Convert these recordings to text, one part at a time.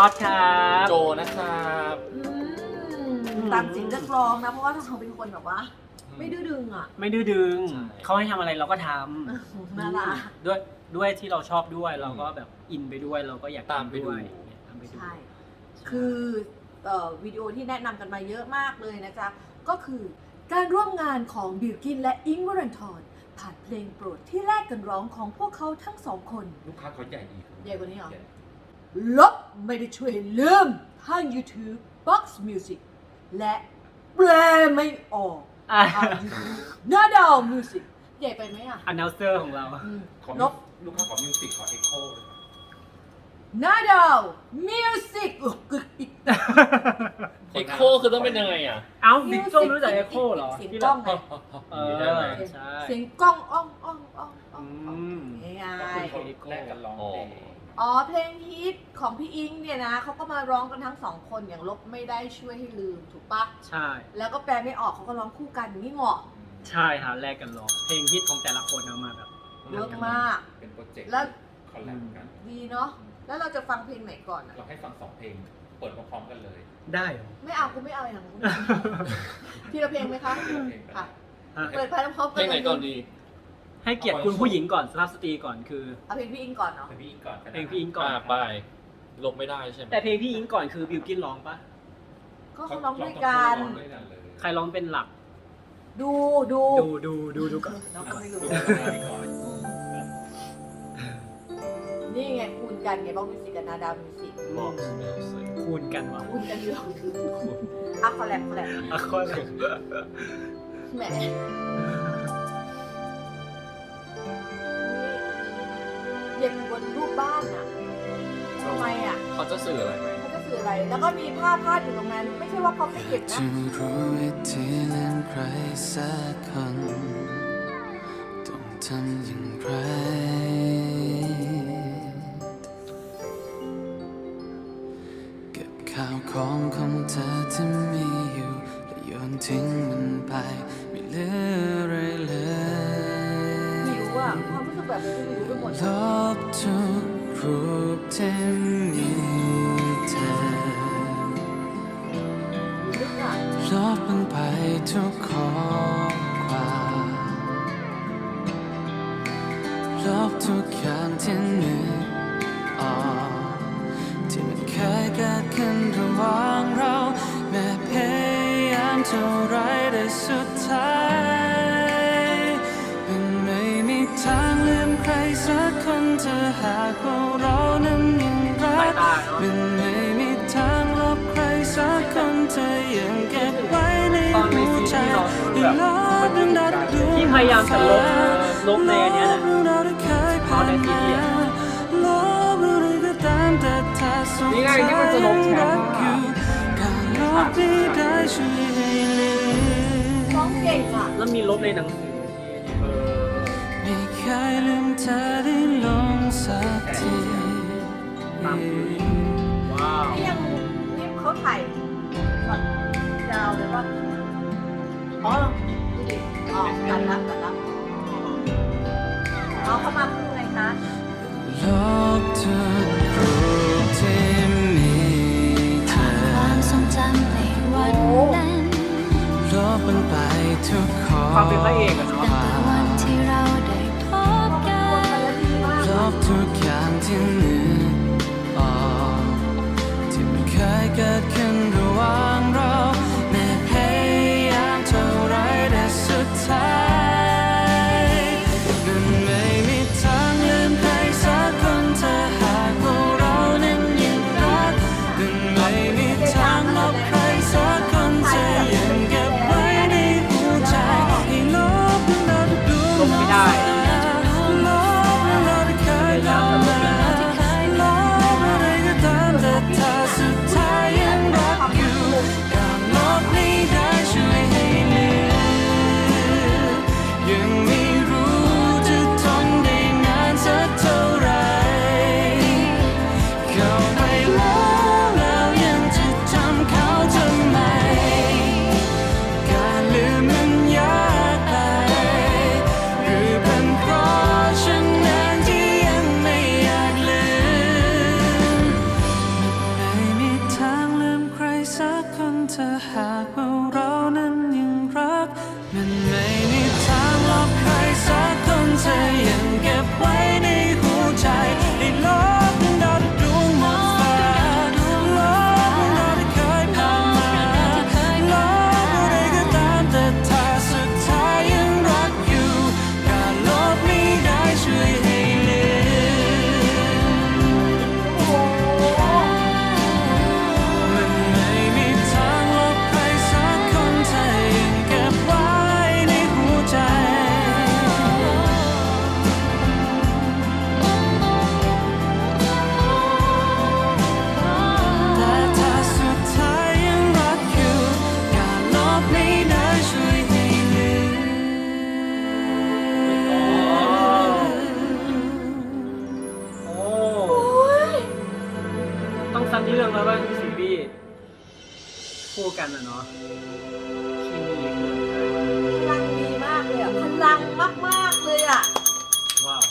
ต๊อดครับโจนะครับอืมตามสิ่งเรียกร้องนะ เพราะว่าเราเป็นคนแบบว่า ไม่ดื้อดึงอะ ไม่ดื้อดึงใช่เขาให้ทำอะไรเราก็ทน่ารักำด้วยด้วยที่เราชอบด้วยเราก็แบบอินไปด้วยเราก็อยากตามไปดูวยตามไปดูใช่คือเอ่อวิดีโอที่แนะนำกันมาเยอะมากเลยนะจ๊ะ ก็คือการร่วมงานของบิลกินและอิงวรันทอนผ่านเพลงโปรดที่แลกกันร้องของพวกเขาทั้งสองคน ลูกค้าเขาใหญ่ดีครับใหญ่กว่านี้เหรอใญ่ ลบไม่ได้ช่วยให้ลืมทาง YouTube Box Music และแปลไม่ออกอะ ทาง YouTube หน้าดาว Music ใหญ่ไปไหมอะอันนเซอร์ของเรา อืมขอลบลูกค้าขอมิวสิกขอเอ็กโคเลยครับหน้าดาว Music อุ๊ยกึกอีกเอ็กโคคือต้องเป็นยังไงอะ เอ้าบิ๊กโจ้ไม่รู้จักเอโคเหรอเสียงที่กล้เราองไงเอได้ไหมอใช่ เสียงกล้องอ่องอ่องอ่องอ่องอ่องอืมนี่ไงก็คือเขาแลกกันร้องเพลง อ๋อเพลงฮิตของพี่อิงเนี่ยนะเขาก็มาร้องกันทั้งสองคนอย่างลบไม่ได้ช่วยให้ลืมถูกปะใช่ แล้วก็แปลไม่ออกเขาก็ร้องคู่กันอย่างนี้เหมาะใช่ค่ะแลกกันร้องเพลงฮิตของแต่ละคนเอามาแบบเยอะมาก เป็นโปรเจกต์แล้วคอลแลบกัน ดีเนาะแล้วเราจะฟังเพลงไหนก่อนอะเราให้ฟังสองเพลงเปิดพร้อมๆกันเลย ได้เหรอไม่เอากูไม่เอาอย่างนั้นทีละเพลงไหมคะทีละเพลงก็ได้ค่ะอะเปิดไปพร้อมๆเพลงไหนก่อนดี ให้เกียรติคุณผู้หญิงก่อนสุภาพสตรีก่อนคือ เอาเพลงพี่อิงก่อนเนาะเพลงพี่อิงก่อนก็ได้เพลงพี่อิงก่อนอ่าไปลบไม่ได้ใช่ไหมแต่เพลงพี่อิงก่อนคือบิวกินร้องปะก็เขาร้องด้วยกันร้องด้วยกันเลยใครร้องเป็นหลัก ดูดูดูดูดูดูก่อนเราก็ไม่รู้ดูกันก่อนนี่ไงคูณกันไงบ้องมิวสิกกับนาดาวมิวสิกบอกมิวสิกคูณกันวะคูณกันเยอะอะคอลแลบคอลแลบอะคอนแหมเด็ก นรูปบ้านอะทำไมอะเขาจะสื่ออะไรไหมเขาจะสื่ออะไร แล้วก็มีผ้าพาดอยู่ตรงนั้น ไม่ใช่ว่าเขาไม่เก็บนะจะรู้วิธีเล่นใครสักคนต้องทำอย่างไร เก็บข้าวของของเธอที่มีอยู่และโยนทิ้งมันไป ไม่เหลืออะไรเลไม่ยรู้อะความรู้สึกแบบนี้ไม่รู้ไปหมดลบทุกรูปที่มีเธอลึกอะลบลงไปทุกข้อความ ลบทุกอย่างที่นึกอ หากว่าเรานั้นยังรัสายกตาเนาะมันไม่มีทางลบใครสักคนเธอยังเก็บไว้ในตอนในหัวซีใจรีส์เราคือแบบลบเรื่องราวที่ที่พยายามจะลบลบในอันเนี้ยนะลบเรื่องราวที่เคยผ่านเอาในซีรีส์อะลบอะไรก็ตามแต่ถ้าสุดนี่ไงที่มันจะลบแชทรักอยู่การลบไม่ได้ช่วยให้ลืมร้องเก่งอะแล้วมีลบในหนังสือเออไม่เคยลืมเธอได้ลง สักทีตามพื้นว้าวนี่ยังนี่เขาถ่ายช็อตยาวเลยว่าอ๋อดูดิอ๋อตัดรับตัดรับอ๋อเขามาคู่ไงคะลบทุกรูปที่มีเธอความทรงจำในวันนั้นลบมันไปทุกข้อความเป็นพระเอกอะเนาะ สักเรื่องแล้วว่าซีรีส์คู่กันอะเนาะที่มีเรื่องอะไรพลังดีมากเลยอะ พลังมากๆเลยอะ ว้าว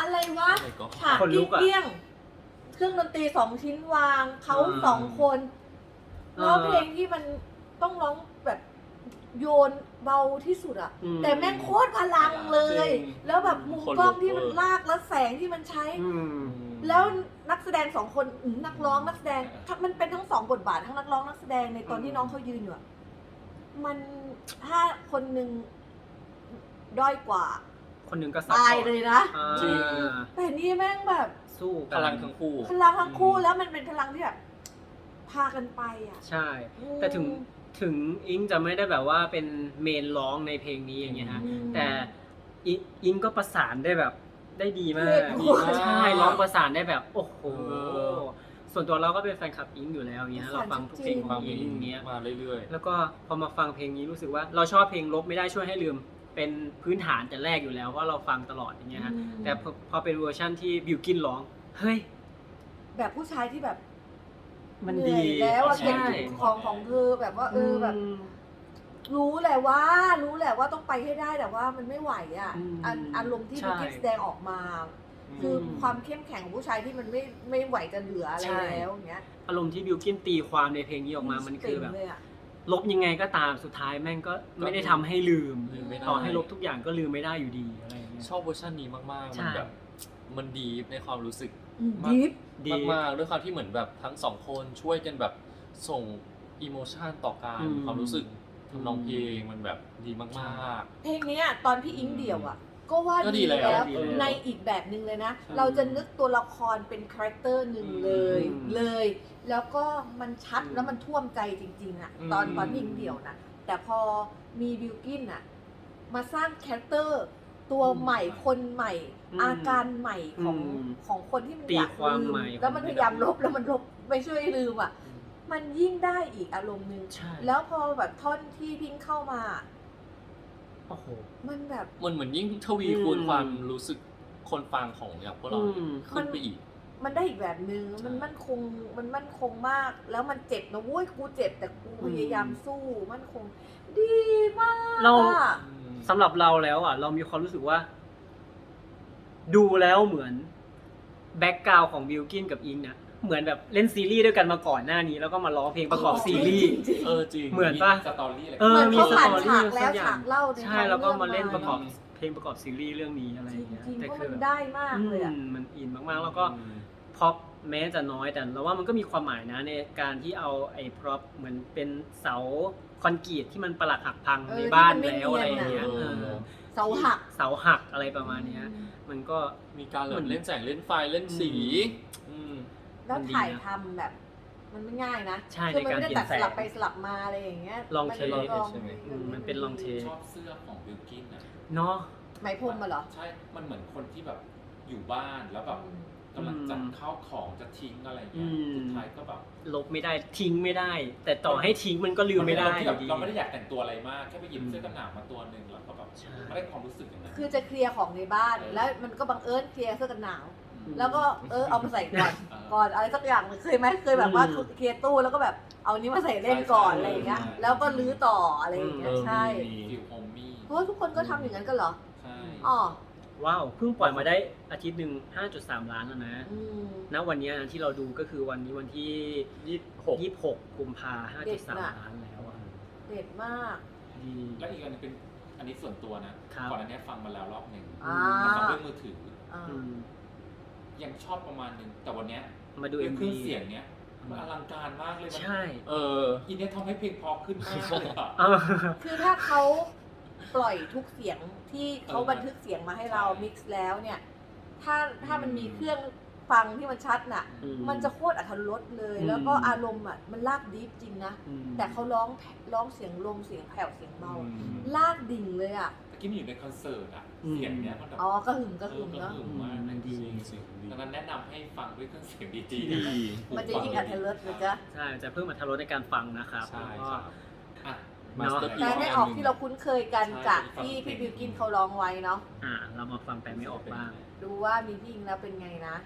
อะไรวะอะไรก็ ฉากคนลุกอะเกี้ยงๆเครื่องดนตรีสองชิ้นวาง เขาอืมสองคนเออร้องเพลงที่มันต้องร้องแบบโยนเบาที่สุดอะอืมแต่แม่งโคตรพลังเลย จริงแล้วแบบมุมกล้องที่มันลากแล้วแสงที่มันใช้ อืม แล้วนักแสดงสองคนอืมนักร้องนักแสดงถ้ามันเป็นทั้งสองบทบาททั้งนักร้องนักแสดงในตอนที่น้องเขายืนอยู่อะมันถ้าคนหนึ่งด้อยกว่าคนหนึ่งก็ซัพพตายอร์ตเลยนะอ่าจริง แต่นี่แม่งแบบสู้พกันลังทั้งคู่ พลังทั้งคู่แล้วมันเป็นพลังที่แบบพากันไปอะใช่ แต่ถึงถึงอิงจะไม่ได้แบบว่าเป็นเมนร้องในเพลงนี้อย่างเงี้ยฮะ อืม แต่อิอิงก็ประสานได้แบบ ได้ดีมาเทกพดีมากใช่ร้องประสานได้แบบโอ้โหเออส่วนตัวเราก็เป็นแฟนคลับอิงอยู่แล้วอย่างเงี้ยประสานเราฟังทุกเพลงขควาอมงมีอิงอย่างเงี้ยมาเรื่อยแล้วก็พอมาฟังเพลงนี้รู้สึกว่าเราชอบเพลงลบไม่ได้ช่วยให้ลืม เป็นพื้นฐานแต่แรกอยู่แล้วเพราะเราฟังตลอดอย่างเงี้ยฮะอืมแต่พอพอเป็นเวอร์ชั่นที่บิวกินร้อง เฮ้ย แบบผู้ชายที่แบบมันเหดีนื่อยแล้วอะใช่เก็บของของเธอแบบว่าเออแบบม รู้แหละว่า รู้แหละว่าต้องไปให้ได้แต่ว่ามันไม่ไหวอะอืมอันอารมณ์ที่ใช่บิวกิ้นแสดงออกมาๆคือความเข้มแข็งของผู้ชายที่มันไม่ไม่ไหวจะเหลืออะไรใช่ แล้วอย่างเงี้ยอารมณ์ที่บิวกินตีความในเพลงนี้ออกมามันคือแบบ เจ๋งเลยอะลบยังไงก็ตามสุดท้ายแม่งก็ไม่ได้ทำให้ลืม ลืมไม่ได้ ต่อให้ลบทุกอย่างก็ลืมไม่ได้อยู่ดีอะไรอย่างเงี้ย ชอบเวอร์ชันนี้มากๆ ใช่ มันแบบ มันดีในความรู้สึกอืมมากดีฟดี มากๆด้วยความที่เหมือนแบบทั้งสองคนช่วยกันแบบส่งอิโมชันต่อการอืม ความรู้สึก ทำนองเพลงมันแบบดีมากเพลงเนี้ยตอนพี่อิงเดี่ยวอะ ก็ว่าก็ดีดีแล้ว แล้วดีแล้วในอีกแบบหนึ่งเลยนะ ใช่เราจะนึกตัวละครเป็นคาแรคเตอร์หนึ่งเลยอืมเลย แล้วก็มันชัดอืมแล้วมันท่วมใจจริงๆอะอืมตอนตอนพี่อิงเดี่ยวนะแต่พอมีบิวกินอะมาสร้างคาแรคเตอร์ตัวใหม่คนใหม่ อืมอาการใหม่ของอืมของคนที่มันตีอยากความลืมใหม่แล้วมันของพยายามลบแล้วมันลบไม่ช่วยลืมอะๆ มันยิ่งได้อีกอารมณ์หนึ่งใช่ แล้วพอแบบท่อนที่พิงเข้ามา โอ้โหมันแบบ มันเหมือนยิ่งทวีคูณอืมความรู้สึกคนฟังของอย่างพวกเราอืม ขึ้นไปอีก มันได้อีกแบบหนึ่งมันใช่มั่นคง มันมั่นคงมาก แล้วมันเจ็บนะเว้ย กูเจ็บแต่กูพยายามสู้ มั่นคง ดีมากเรา อะสำหรับเราแล้วอะ เรามีความรู้สึกว่า ดูแล้วเหมือนแบ็กกราวของบิลกินกับอิงเนี่ย เหมือนแบบเล่นซีรีส์ด้วยกันมาก่อนหน้านี้ แล้วก็มาร้องเพลงประกอบซีรีส์จงๆเออจริงเหมือนปะ สตอรี่อะไรเอเหอมือนมีเขาสผ่านตอรี่ฉากแล้วสักอย่าฉาง กเล่าในใช่แล้วก็มาเล่นท้ประกอบงเพลงประกอบซีรีส์เรื่องนี้อะไรจอย่างเงี้ยริงๆแต่เพราะคืมัอนแบบได้มากเลยอะ อืมมันอินมากๆแล้วก็ พร็อพแม้จะน้อยแต่เราว่ามันก็มีความหมายนะในการที่เอาไอ้พร็อพเหมือนเป็นเสาคอนกรีตที่มันประหลักหักพังเออในบ้านที่มันไม่แล้วอะไรอย่างเงี้ยเนียนเออะอเสาหัก เสาหักอะไรประมาณเนี้ย มันก็ มีการแบบเล่นแสงเล่นไฟเล่นสีอืม แล้วมันดีถ่ายนะทำแบบ มันไม่ง่ายนะใช่คือมัในการไม่ได้เปลี่ยตันดแสสงลับไปสลับมาอะไรอย่างเงี้ยลองมันเทป็นลองใช่ไหม อืมมันเป็นลองเทค ชอบเสื้อของบิลกินอะเนาะ ไหมพรมมาเหรอใช่ มันเหมือนคนที่แบบอยู่บ้านแล้วแบบกำลังจัดข้าวของจะทิ้งอะไรเงี้ยอืม สุดท้ายก็แบบลบไม่ได้ทิ้งไม่ได้ แต่ต่อให้ทิ้งมันก็ลืมไม่ได้นเป็นอารณ์ที่แบบอยู่ดี เราไม่ได้อยากแต่งตัวอะไรมากแค่ไปหยิบอืมเสื้อกันหนาวมาตัวหนึ่งแล้วก็แบบใช่ ไม่ได้ความรู้สึกอย่างนั้น คือจะเคลียร์ของในบ้านเออแล้วมันก็บังเอิญเคลียร์เสื้อกันหนาวอืม แล้วก็เออเอามาใส่ก่อนเออก่อนอะไรสักอย่างเคยไหมเคยแบบว่าอืมเคลียร์ตู้แล้วก็แบบเอานี้มาใส่เล่นก่อนใช่อะไรอย่างเงี้ยใช่แล้วก็ลื้อต่ออะไรอย่างเงี้ยเออใช่มีฟิลโฮมมี่เพราะว่าทุกคนก็ทำอย่างนั้นกันเหรอใช่อ๋อว้าวเพิ่งปล่อยมาได้อาทิตย์หนึ่ง5.3 ล้านแล้วนะอืม ณวันเนี้ยนะที่เราดูก็คือวันนี้วันที่ยี่สิบหก26กุมภาเด็ดน่ะ5.3ล้านแล้วอะเด็ดมาก ดี และอีกอันหนึงเป็นอันนี้ส่วนตัวนะ ครับ ก่อนอันเนี้ยฟังมาแล้วรอบหนึ่งอ่าแต่ฟังด้วยมือถือ อ่าอืม ยังชอบประมาณหนึงแต่วันเนี้ยมาดูด้วย MV เครื่องเสียงเนี้ยมันอลังการมากเลยมันใช่ เอออินเนี้ยทำให้เพลงเพอขึ้นมากเลยอะอ่าคือถ้าเขาปล่อยทุกเสียงที่เขาเออบันทึกเสียงมาให้เราใช่มิกซ์แล้วเนี่ย ถ้าถ้ามันมีเครื่อง ฟังที่มันชัดน่ะ อืมันจะโคตรอัธรสเลย อืม แล้วก็อารมณ์อะมันลากดีฟจริงนะ อืมแต่เขาร้องแผ่ร้องเสียงลมเสียงแผ่วเสียงเบา อืม ลากดิ่งเลยอะตะกี้มันอยู่ในคอนเสิร์ตอะอืม เสียงเนี้ยมันแบบอ๋อกระหึ่มกระหึ่มเออเนาะกระหึ่อืมมันดีดังนั้นแนะนำให้ฟังด้วยเครื่องเสียงดีที่ๆดีนะมันจะยิ่งอัธรสเลยจ้ะใช่จะเพิ่มอรรถรสในการฟังนะครับใช่แล้วก็ ครับอะ เนาะ Masterpiece แต่ไม่ออกที่เราคุ้นเคยกันใช่ จากฟังที่เพลพี่งบิวกินเขาร้องไว้เนาะ อ่าเรามาฟังแปลไม่ออกบ้าง ดูว่ามีพี่อิงแล้วเป็นไงนะ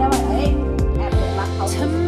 ก็เลยไปไป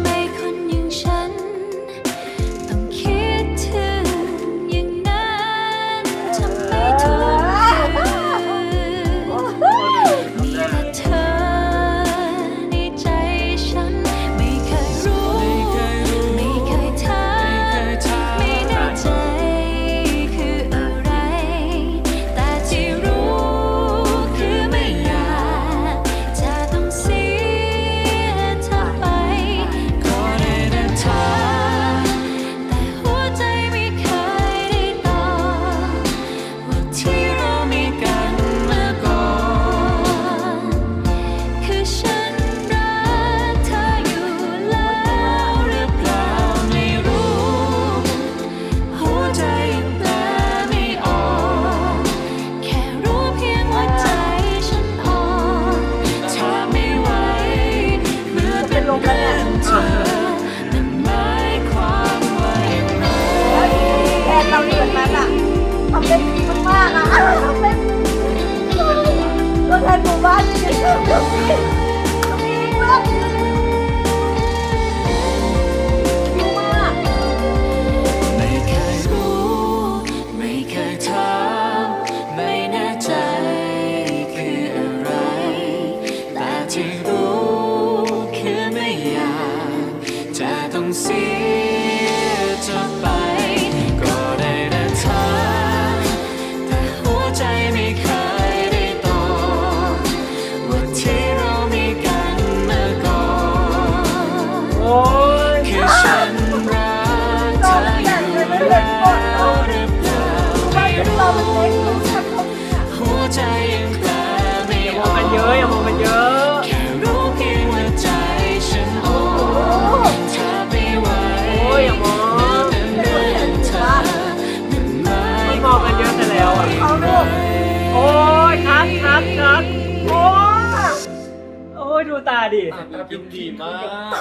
ดูตาดิตาตาพิมพ์ดีมาก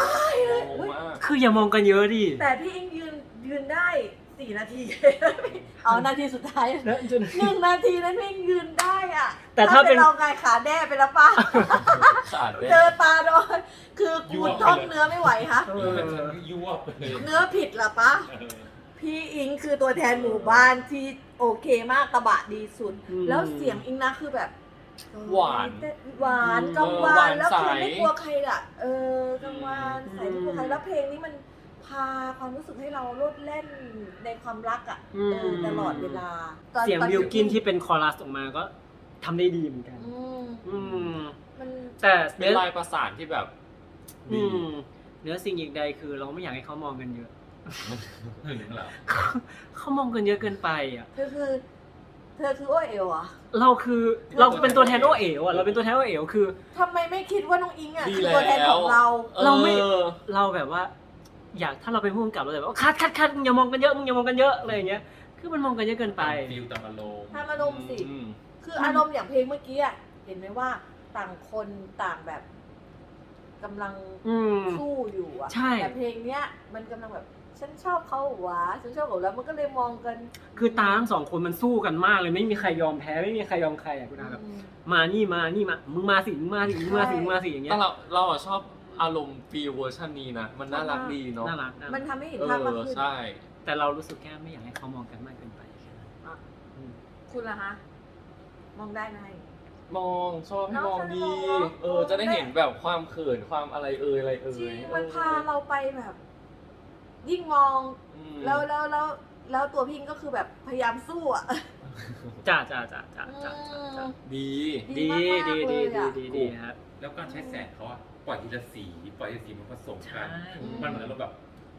โอ้มากคืออย่ามองกันเยอะดิแต่พี่อิงยืนยืนได้สี่นาที เอานาทีสุดท้ายแล้วจน หนึ่งนาทีนั้นพี่อิงยืนได้อะแต่ถ้าเป็น เราไงขาแด้ไปแล้วป่ะขาดได้เจอตาโดนคือกูท่องเนื้อไม่ไหวฮะ เอเอออยั่วไปเลยเนื้อผิดเหรอปะเออพี่อิงคือตัวแทนหมู่บ้านที่โอเคมากกระบะดีสุด อืม แล้วเสียงอิงนะคือแบบ หวาน หวานอืมกังวาเออหวานนแล้วคือใสไม่กลัวใครอะ เออกังวานใส่อืมไม่กลัวใครแล้วเพลงนี้มันพาความรู้สึกให้เราโลดเล่นในความรักอะอืม เออตลอดเวลาตอนเสียงตอบิวกินที่เป็นคอรัสออกมาก็ทำได้ดีเหมือนกัน อืมอืม มัน แต่เป็นเนื้อลายประสานที่แบบอืดีมเนื้อสิ่งอย่างใดคือเราไม่อยากให้เขามองกันเยอะหึงเหรอ เขามองกันเยอะเกินไปอะเธอคือ เธอคือโอเอลอะเราคือเราเป็นตัวแทนโอเอ๋วอะเราเป็นตัวแทนโอเอ๋วคือ ทำไมไม่คิดว่าน้องอิงอะดีคือแล้วตัวแทนของเรา เราไม่ ออ เราแบบว่า อยากถ้าเราเป็นผู้กำกับเราแบบว่าคัดคัดคัดมึงอย่ามองกันเยอะมึงอย่ามองกันเยอะอะไรอย่างเงี้ยคือมันมองกันเยอะเกินไปฟิลตามอารมณ์ทำอารมณ์สิ อืมคืออารมณ์อย่างเพลงเมื่อกี้อะเห็นไหมว่าต่างคนต่างแบบกำลังอืม สู้อยู่อะใช่ แต่เพลงเนี้ยมันกำลังแบบ ฉันชอบเขาหวะฉันชอบเขาแล้วมันก็เลยมองกันคือตาทั้งสองคนมันสู้กันมากเลยไม่มีใครยอมแพ้ไม่มีใครยอมใครอะคุณอาแบบอืม มานี่มานี่มามึงมาสิมึงมาสิมึงมาสิมึงมาสิอย่างเงี้แต่ยเราเราอะชอบอารมณ์ฟีลเวอร์ชันนี้นะ มันน่ารักดีเนาะน่ารักน่ามัรันกทำให้เห็นเอภาพมากอขึ้นใช่ แต่เรารู้สึกแค่ไม่อยากให้เขามองกันมากเกินไปแค่นั้นอะอืม คุณล่ะฮะ มองได้ไหม มองชอบให้เนอะมองดีชอบให้มอง เออ จะได้เห็นแบบความเขินความอะไรเอ่ยอะไรเอ่จริยงมันพาเราไปแบบ ยิ่งมองอืมแล้วแล้วแล้วแล้วตัวพิงก็คือแบบพยายามสู้อะจ้าจ้าจ้าจ้าจ้าจ้าดี ดีมากๆดีเลดียดีอะ ดีดีครับ แล้วการใช้แสงเขาอะปล่อยทีละสี ปล่อยทีละสีมันผสมกัน ใช่ มันเหมือนเราแบบ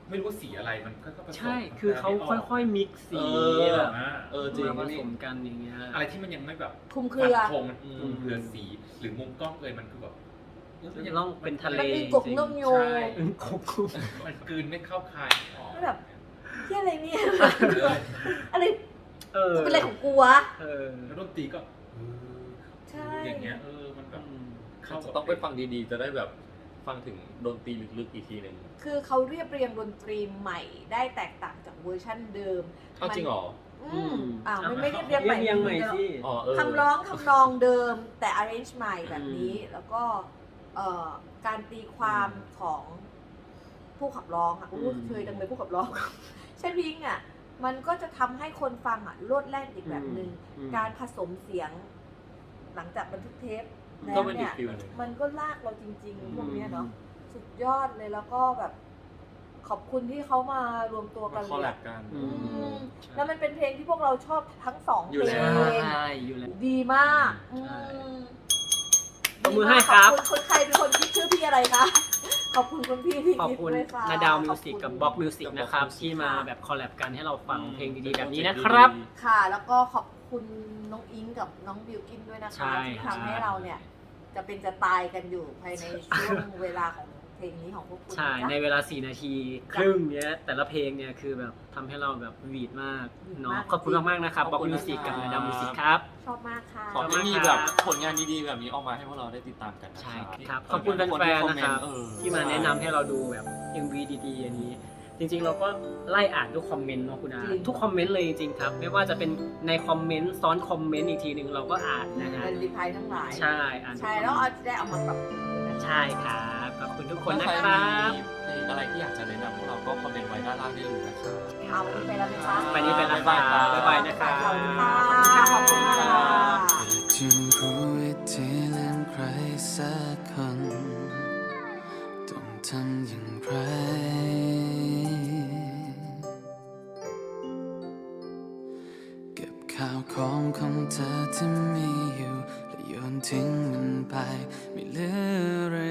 ไม่รู้ว่าสีอะไรมันค่อยๆผสมใช่คือเขาค่อยๆมิกซ์สีเออแบบเออจริงมาผนี่ สมกันอย่างเงี้ย อะไรที่มันยังไม่แบบคลุมเคฟัรือธงมันอืม คลุมเครือสี หรือมุมกล้องเลยมันคือแบบ ต้องเป็นทะเลมันมีกบนกโยใช่อืมครบครบมันกลืนไม่เข้าคายออกแบบที่อะไรเนี่ย เลยอะไรเออเป็นอะไรของกูวะ เออแล้วดนตรีก็เออใช่ อย่างเงี้ยเออมันแบบอืมเข้าจะต้องไปฟังดีๆ จะได้แบบฟังถึงดนตรีลึกๆอีกทีหนึ่งคือเขาเรียบเรียงดนตรีใหม่ได้แตกต่างจากเวอร์ชั่นเดิมอ้าวจริงเหรออืมอ่าไม่ไม่เรียบเรียงใหม่เรียงใหม่สิ อ๋อเออ คำร้องทำนองเดิมแต่ arrange ใหม่แบบนี้ แล้วก็เอ่อ การตีความของผู้ขับร้องอะอู้อืมเคยดังเลยผู้ขับร้องใช่พิงอะมันก็จะทำให้คนฟังอะโลดแล่นอีกแบบหนึ่งอืมการผสมเสียง หลังจากบันทึกเทปแล้ก็วเป็นอีเนี่กยฟิลหนึ่งมันก็ลากเราจริงอืมๆพวกเนี้ยเนาะสุดยอดเลยแล้วก็แบบ ขอบคุณที่เขามารวมตัวกัมานคอลเลแลยบกันอือืมแล้วมันเป็นเพลงที่พวกเราชอบทั้งสองอยู่เพลแล้วงใช่อยู่แล้วดีมาก ใช่อืมปรบมือให้ครับ ขอบคุณคนใครเป็นคนคิดชื่อพี่อะไรคะ ขอบคุณคุณพี่ที่ขอบคิดคุณด้วยค่ะนาดาวมิวสิกขกับคุณบ็อกมิวสิกกับ Box นะครับ Music ที่มาค่ะแบบคอลแลบกันให้เราฟังอืมเพลงดีๆ แบบนี้เป็นะโปรเจกต์ครับดีค่ะ แล้วก็ขอบคุณน้องอิงกับน้องบิวกินด้วยนะใช่ คะที่ทำให้เราเนี่ย จะเป็นจะตายกันอยู่ภายในช่วงเวลาของ เพลงนี้ของพวกคุณใช่นะในจ๊ะ เวลา 4 นาที ครึ่งเนี้ยแต่ละเพลงเนี่ยคือแบบทำให้เราแบบวีดมากวีดเนาะมากขอบคุณมากๆนะครับขบ็ออบกคุณมิวสิกนะครับกับนาดาวมิวสิกครับ ชอบมากค่ะ ขอให้มีแบบผลงานดีๆแบบนี้ออกมาให้พวกเราได้ติดตามกันนะใช่ครับครับ ขอบคุณแฟนๆนะครับ เออ ที่มาแนะนำให้เราดูแบบ MV ดีๆอันนี้ จริงๆ เราก็ไล่อ่านทุกคอมเมนต์เนาะคุณอาจริง ทุกคอมเมนต์เลยจริงๆครับ ไม่ว่าจะเป็นในคอมเมนต์ซ้อนคอมเมนต์อีกทีหนึ่งเราก็อ่านนะฮะเป็นรีพายทั้งหลาย ใช่อ่านทุกใช่คอมเมนต์แล้วเอาจะได้เอามาปรับปรุงด้วยนะคะ ใช่ครับ ขอบคุณทุกคนถ้านะใครครับมีเพลงอะไรที่อยากจะแนะนำพวกเราก็คอมเมนต์ไว้ด้านล่างได้เลยนะครับ เอาวันนี้ไปแล้วไหมคะไปนี้ไปแล้วครับบ๊ายบายนะครับ ขอบคุณค่ะขอบคุณค่ะ จึงรู้วิธีเลือนใครสักคน ต้องทำอย่างไร เก็บข้าวของของเธอที่มีอยู่ และโยนทิ้งมันไป ไม่เหลืออะไรเลย